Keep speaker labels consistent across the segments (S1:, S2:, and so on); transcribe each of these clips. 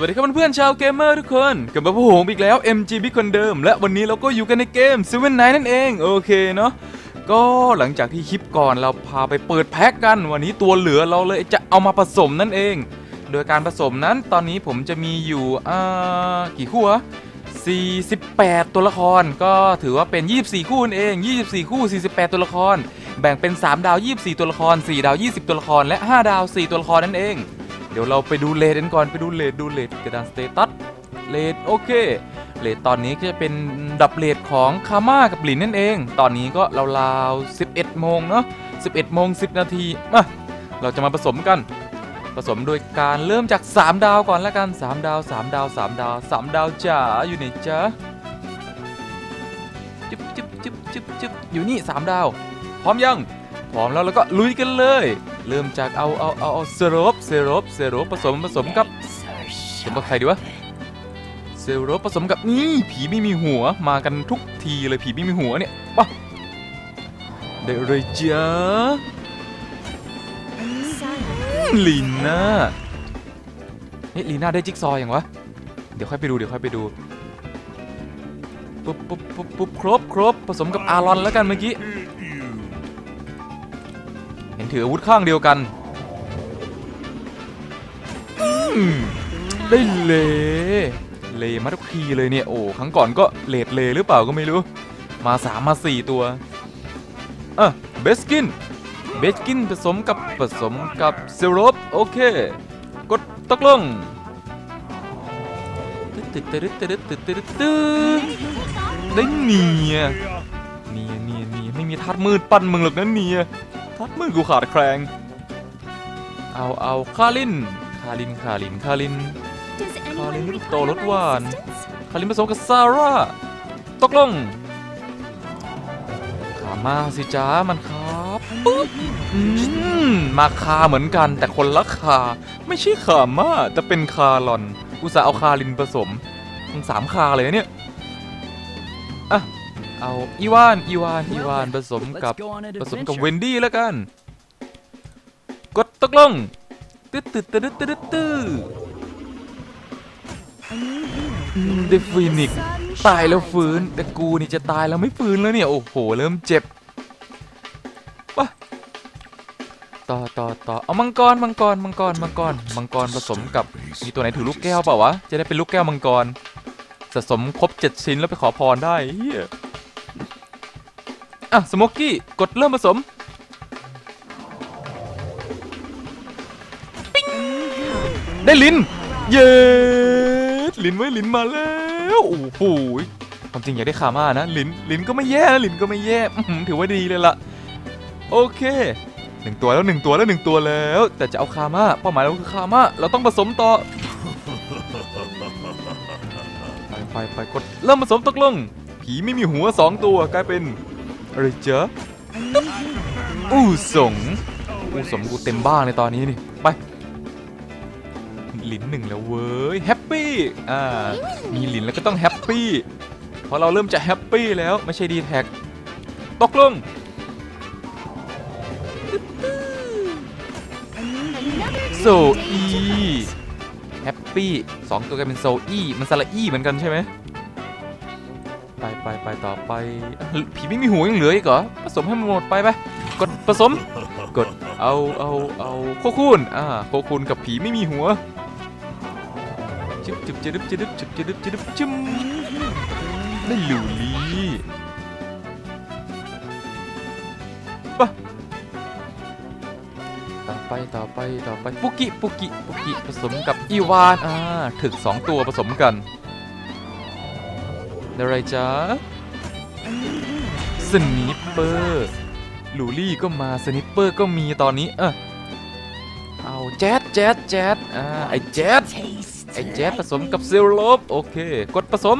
S1: วัสดีครับเพื่อนๆชาวเกมเมอร์ทุกคนกลับมาพบผมอีกแล้ว MGB คนเดิม และวันนี้เราก็อยู่กันในเกม Seven Night นั่นเอง โอเคเนาะก็หลังจากที่คลิปก่อนเราพาไปเปิดแพ็กกัน วันนี้ตัวเหลือเราเลยจะเอามาผสมนั่นเอง โดยการผสมนั้นตอนนี้ผมจะมีอยู่อ่ากี่คู่อะ48 ตัวละครก็ถือว่าเป็น 24 คู่นั่นเอง 24 คู่ 48 ตัวละคร แบ่งเป็น 3 ดาว 24 ตัวละคร 4 ดาว 20 ตัวละคร และ 5 ดาว 4 ตัวละครนั่นเอง เดี๋ยวเราไปดูเลทกันก่อนไปดูเลทดูเลทกระดานสเตตัสเลทโอเคเลทตอนนี้ก็จะเป็นดับเลทของคาม่ากับหลินนั่นเอง ตอนนี้ก็ราวๆ11 โมงเนาะ11 โมง 10 นาทีมาเราจะมาผสมกัน ผสมโดยการเริ่มจาก 3 ดาวก่อนละกัน 3 ดาว 3 ดาว 3 ดาว 3 ดาวจ๋าอยู่ไหนจ๊ะจึ๊บจึ๊บจึ๊บจึ๊บจึ๊บอยู่นี่ 3 ดาว พร้อมยัง พร้อมแล้วแล้วก็ลุยกันเลย เริ่มจากเอาเอาเอาเอาเซโรปเซโรปเซโรปผสมผสมกับผสมกับใครดีวะเซโรปผสมกับนี่ผีไม่มีหัวมากันทุกทีเลยผีไม่มีหัวเนี่ยปะได้เลยจ้าลีน่าเฮ้ยลีน่าได้จิ๊กซอว์ยังวะ เดี๋ยวค่อยไปดูเดี๋ยวค่อยไปดูปุ๊บปุ๊บปุ๊บปุ๊บครบครบผสมกับอารอนแล้วกันเมื่อกี้ ถืออาวุธข้างเดียวกันได้เลเลมาทุกทีเลยเนี่ย โอ้ครั้งก่อนก็เลดเลหรือเปล่าก็ไม่รู้ มาสามมาสี่ตัวอะเบสกิน เบสกินผสมกับผสมกับเซโรปโอเค กดตกลงตึ๊ดตึ๊ดตึ๊ดตึ๊ดตึ๊ดตึ๊ดติดได้เนียเนียเนียเนียไม่มีทัดมืดปั้นมึงหรอกนะเนีย มือกูขาดแคลงเอาเอาคาลินคาลินคาลินคาลินคาลินลูกโตรสหวานคาลินผสมกับซาร่าตกลงขามาสิจ้ามันครับปุ๊บอืมมาคาเหมือนกันแต่คนละคา ไม่ใช่ขามาแต่เป็นคาลอน อุตส่าห์เอาคาลินผสมทั้งสามคาเลยเนี่ย เอาอีวานอีวานอีวานผสมกับผสมกับเวนดี้แล้วกัน กดตกลงตึ๊ดตึ๊ดตึ๊ดตึ๊ดตึ๊ดตึ๊ดอืมได้ฟีนิกซ์ตายแล้วฟื้น แต่กูนี่จะตายแล้วไม่ฟื้นแล้วเนี่ย โอ้โห เริ่มเจ็บปะต่อต่อต่อเอามังกรมังกรมังกรมังกรมังกรผสมกับมีตัวไหนถือลูกแก้วเปล่าวะ จะได้เป็นลูกแก้วมังกรสะสมครบเจ็ดชิ้นแล้วไปขอพรได้เฮีย อะสโมกกี้กดเริ่มผสมปิ๊งได้ลิ้น เย้ลิ้นไว้ยลิ้นมาแล้วโอ้โหความจริงอยากได้คาม่านะลิ้นลิ้นก็ไม่แย่นะลิ้นก็ไม่แย่ถือว่าดีเลยล่ะ โอเคหนึ่งตัวแล้วหนึ่งตัวแล้วหนึ่งตัวแล้ว แต่จะเอาคาม่าเป้าหมายเราคือคาม่าเราต้องผสมต่อไปไปไปกดเริ่มผสมตกลง ผีไม่มีหัวสองตัวกลายเป็น อะไรเจ๊อู้สงอู้สงกูเต็มบ้านในตอนนี้นี่ ไปหลินหนึ่งแล้วเว้ยแฮปปี้อ่ามีหลินแล้วก็ต้องแฮปปี้เพราะเราเริ่มจะแฮปปี้แล้วไม่ใช่ดีแท็กตกลงโซอีแฮปปี้สองตัวกลายเป็นโซอีมันสระอีเหมือนกันใช่ไหม ไปไปต่อไปผีไม่มีหัวยังเหลืออีกเหรอผสมให้มันหมดไปไปกดผสมกดเอาเอาเอาโคคูนอ่าโคคูนกับผีไม่มีหัวจึ๊บจึ๊บจึ๊บจึ๊บจึ๊บจึ๊บจึ๊บจึ๊บจึ๊บได้หลูลีปะต่อไปต่อไปต่อไปปุกิปุกิปุกิผสมกับอีวานอ่าถึกสองตัวผสมกัน อะไรจ๊ะสนิปเปอร์ลูลี่ก็มาสนิปเปอร์ก็มีตอนนี้เออเอาแจ๊ดแจ๊ดแจ๊ดอ่าไอแจ๊ดไอแจ๊ดผสมกับซิลโลบโอเค กดผสม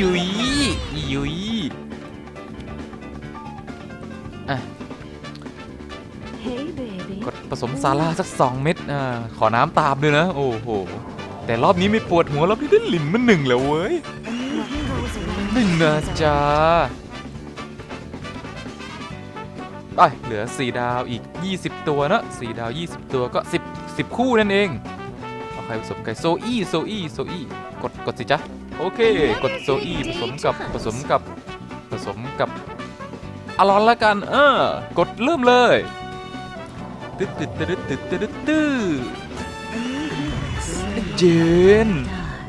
S1: ยุยยุย กดผสมซาร่าสัก 2 เม็ดอ่าขอน้ำตามด้วยนะ โอ้โห แต่รอบนี้ไม่ปวดหัวรอบนี้ได้หลินมันหนึ่งแล้วเว้ยหนึ่งนะจ๊ะไปเหลือ 4 ดาวอีก 20 ตัวนอะ4ดาว 20 ตัวก็ 10 10 คู่นั่นเองเอาใครผสมกันโซอี้โซอี้โซอี้กดกดสิจ๊ะโอเค กดโซอี้ผสมกับผสมกับผสมกับอารอนละกัน เออ กดเริ่มเลย ตึ๊ดตึ๊ดตึ๊ดตึ๊ดตึ๊ดตึ๊ดตึ๊ดเจน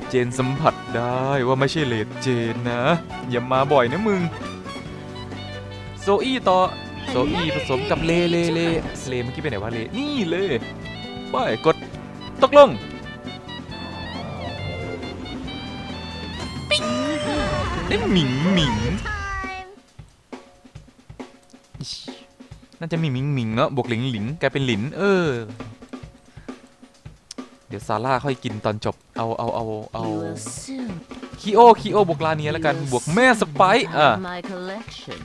S1: เจนสัมผัสได้ว่าไม่ใช่เลดเจนนะ อย่ามาบ่อยนะมึง โซอี้ต่อ โซอี้ผสมกับเลเลเลเลเมื่อกี้ไปไหนวะเลนี่เลยไปกดตกลงได้หมิงหมิง น่าจะมีหมิงหมิงเนาะบวกหลิงหลิงกลายเป็นหลิน เออ เดี๋ยวซาร่าค่อยกินตอนจบ เอาเอาเอาเอา
S2: You will soon
S1: คีโอคีโอบวกลาเนียแล้วกันบวกแม่สไปซ์อะ
S2: have my collection.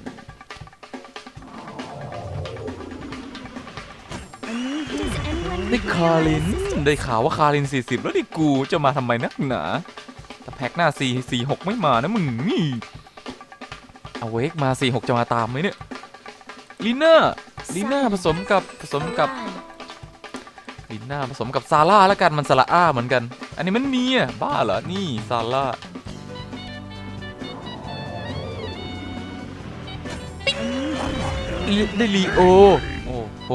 S1: ได้คาริน ได้ข่าวว่าคาริน 40 แล้วดิกูจะมาทำไมนักหนาแต่แพ็กหน้า 4 4 6 ไม่มานะมึงนี่เอาเวกมา 4 6 จะมาตามไหมเนี่ย ลีน่าลีน่าผสมกับผสมกับลีน่าผสมกับซาร่าแล้วกันมันสละอ้าเหมือนกัน อันนี้มันเนียบ้าเหรอ นี่ซาร่าได้ลีโอ โอ้โห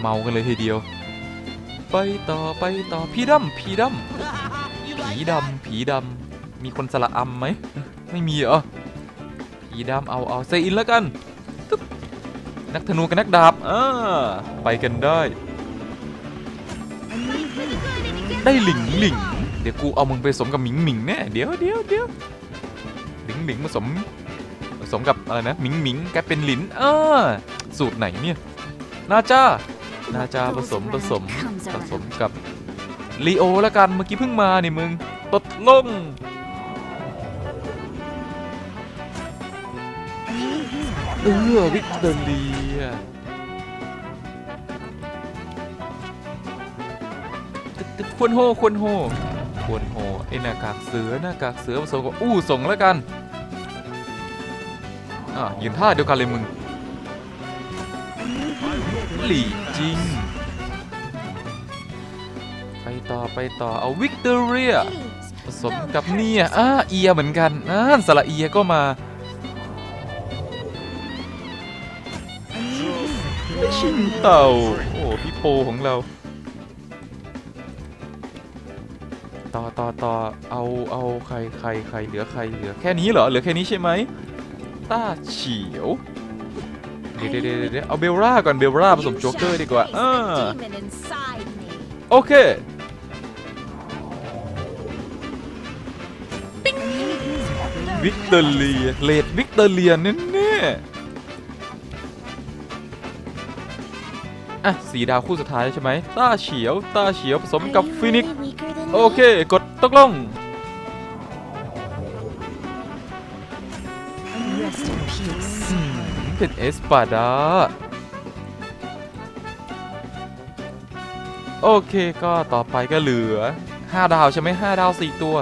S1: เมากันเลยทีเดียว ไปต่อไปต่อพี่ดำพี่ดำผีดำผีดำมีคนสละอำไหม ไม่มีเหรอผีดำเอาเอาเซอินแล้วกัน นักธนูกับนักดาบอ่าไปกันได้ ได้หลิงหลิงเดี๋ยวกูเอามึงไปผสมกับหมิงหมิงแน่เดี๋ยวเดี๋ยวเดี๋ยวหลิงหลิงผสมผสมกับอะไรนะหมิงหมิงกลายเป็นหลินเออสูตรไหนเนี่ยนาจานาจาผสมผสมผสมกับลีโอแล้วกันเมื่อกี้เพิ่งมานี่มึงตดลง ออวิกเตอรีควรโฮควรโฮควรโฮไอหน้ากากเสือหน้ากากเสือผสมกับอู้ส่งแล้วกันอะยืนท่าเดียวกันเลยมึงหลี่จริง ไปต่อไปต่อเอาวิกตอเรียผสมกับเนี่ยอ่าเอียเหมือนกันอ่าสระเอียก็มา ชินเต่า โอ้พี่โปของเรา ต่อต่อต่อเอาเอาใครใครใครเหลือใครเหลือแค่นี้เหรอเหลือแค่นี้ใช่ไหมต้าเฉียว เดี๋ยวเดี๋ยวเดี๋ยวเดี๋ยวเอาเบลล่าก่อนเบลล่าผสมโจ๊กเกอร์ดีกว่าเออโอเควิกตอเรียเลดวิกตอเรียแน่แน่ๆ อะสีดาวคู่สุดท้ายใช่ไหมต้าเฉียวต้าเฉียวผสมกับฟินิกซ์โอเค กดตกลง
S2: Rest in peace.
S1: อืมเป็นเอสปาดาโอเคก็ต่อไปก็เหลือ 5 ดาวใช่ไหม5ดาว 4 ตัว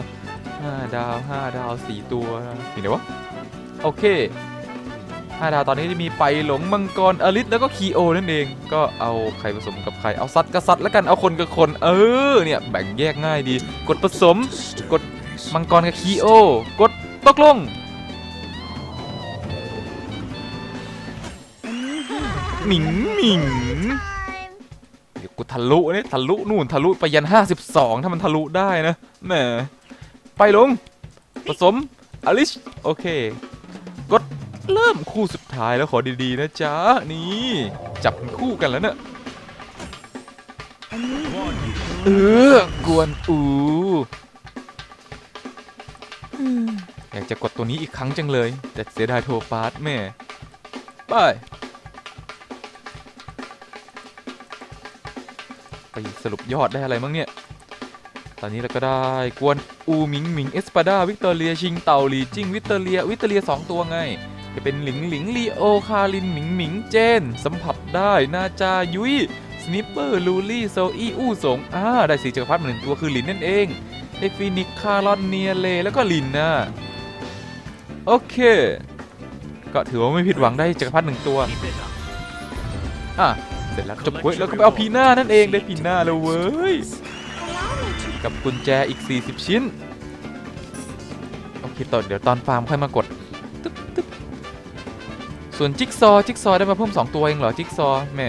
S1: 5 ดาว 5 ดาว 4 ตัวนี่เดี๋ยววะ โอเค 5ดาวตอนนี้จะมีไปหลงมังกรอลิสแล้วก็คีโอนั่นเอง ก็เอาใครผสมกับใคร เอาซัดกับซัดแล้วกัน เอาคนกับคน เออ เนี่ยแบ่งแยกง่ายดี กดผสม กดมังกรกับคีโอ กดตกลง หมิงหมิงเดี๋ยวกูทะลุเนี่ยทะลุนู่นทะลุไปยัน 52 ถ้ามันทะลุได้นะ แหม ไปลง ผสมอลิชโอเค เริ่มคู่สุดท้ายแล้วขอดีๆนะจ๊ะ นี่ จับเป็นคู่กันแล้วเนะ่ะเออกวนอูอยากจะกดตัวนี้อีกครั้งจังเลย แต่เสียดายโทรปาร์ตแม่ ไป ไปสรุปยอดได้อะไรมั้งเนี่ย ตอนนี้เราก็ได้ กวนอูหมิงหมิงเอสปาดาวิกตอเรีย ชิงเต่าหลีจิ้งวิกตอเรีย วิกตอเรียสองตัวไง จะเป็นหลิงหลิงลีโอคารินหมิงหมิงเจน สัมผัสได้นาจายุยสนิปเปอร์ลูลี่โซอี้อู้สงอ่าได้สีจักรพรรดิหนึ่งตัวคือหลินนั่นเองได้ฟินิกคารอนเนียเลแล้วก็ลินนะโอเค ก็ถือว่าไม่ผิดหวังได้จักรพรรดิหนึ่งตัวอะเสร็จแล้วจบเว้ยแล้วก็ไปเอาพีหน้านั่นเองได้พีหน้าแล้วเว้ยกับกุญแจอีก 40 ชิ้นโอเคต่อเดี๋ยวตอนฟาร์มค่อยมากด ส่วนจิ๊กซอจิ๊กซอได้มาเพิ่ม 2 ตัวเองเหรอจิ๊กซอแหม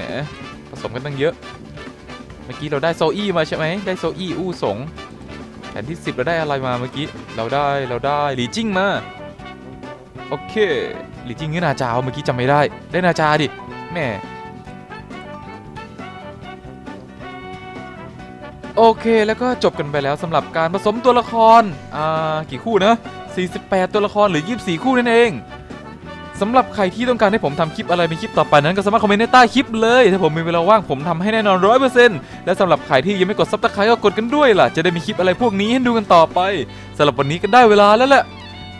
S1: ผสมกันตั้งเยอะ เมื่อกี้เราได้โซอี้มาใช่ไหมได้โซอี้อู้สงแผนที่ 10 เราได้อะไรมาเมื่อกี้เราได้เราได้หลีจิ้งมาโอเคหลีจิ้งนี่นาจาเมื่อกี้จำไม่ได้ได้นาจาดิแม่โอเคแล้วก็จบกันไปแล้วสำหรับการผสมตัวละครอ่ากี่คู่นะ48 ตัวละครหรือ 24 คู่นั่นเอง สำหรับใครที่ต้องการให้ผมทำคลิปอะไรเป็นคลิปต่อไปนั้นก็สามารถคอมเมนต์ในใต้คลิปเลย ถ้าผมมีเวลาว่างผมทำให้แน่นอน100%และสำหรับใครที่ยังไม่กดซับสไครต์ก็กดกันด้วยล่ะ จะได้มีคลิปอะไรพวกนี้ให้ดูกันต่อไปสำหรับวันนี้ก็ได้เวลาแล้วแหละ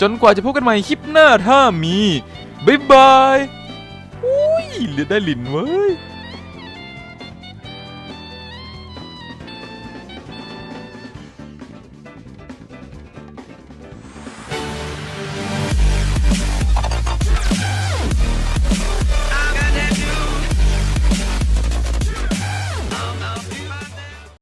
S1: จนกว่าจะพบกันใหม่คลิปหน้าถ้ามีบ๊ายบายอุ้ยเหลือได้หลินเว้ย